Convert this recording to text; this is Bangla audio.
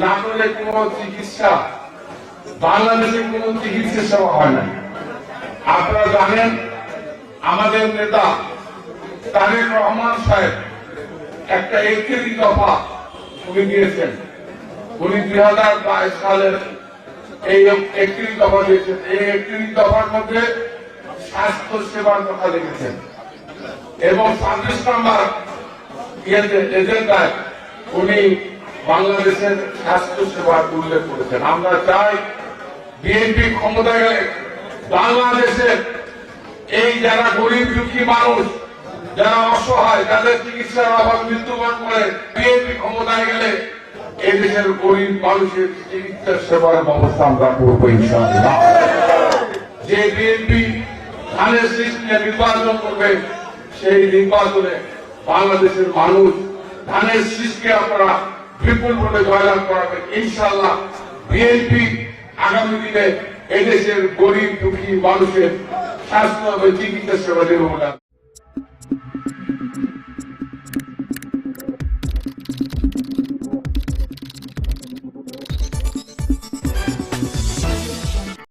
নাটোরে কোন চিকিৎসা, বাংলাদেশে কোন চিকিৎসা সেবা হয় না। আপনারা জানেন, আমাদের নেতা তারেক রহমান সাহেব একটা একত্রিশ দফা উনি দিয়েছেন। উনি দুই হাজার বাইশ সালের এই একত্রিশ দফা দিয়েছেন। এই একত্রিশ দফার মধ্যে স্বাস্থ্য সেবার কথা লিখেছেন। এবং ছাব্বিশ নম্বর এজেন্ডায় উনি বাংলাদেশের স্বাস্থ্য সেবার উল্লেখ করেছেন আমরা চাই বিএনপি ক্ষমতায় গেলে বাংলাদেশের এই যারা গরিব দুঃখী মানুষ, যারা অসহায় যাদের চিকিৎসার অভাব মৃত্যুবরণ করে বিএনপি ক্ষমতায় গেলে এই দেশের গরিব মানুষের চিকিৎসা সেবার ব্যবস্থা আমরা করব যে বিএনপি ধানের শীষ নির্বাচন করবে, সেই নির্বাচনে বাংলাদেশের মানুষ ধানের শীষকে আপনারা বিপুল ভোটে জয়লাভ করাবে। ইনশাল্লাহ বিএনপি আগামী দিনে এদেশের গরিব দুঃখী মানুষের স্বাস্থ্য এবং চিকিৎসা সেবা দেবে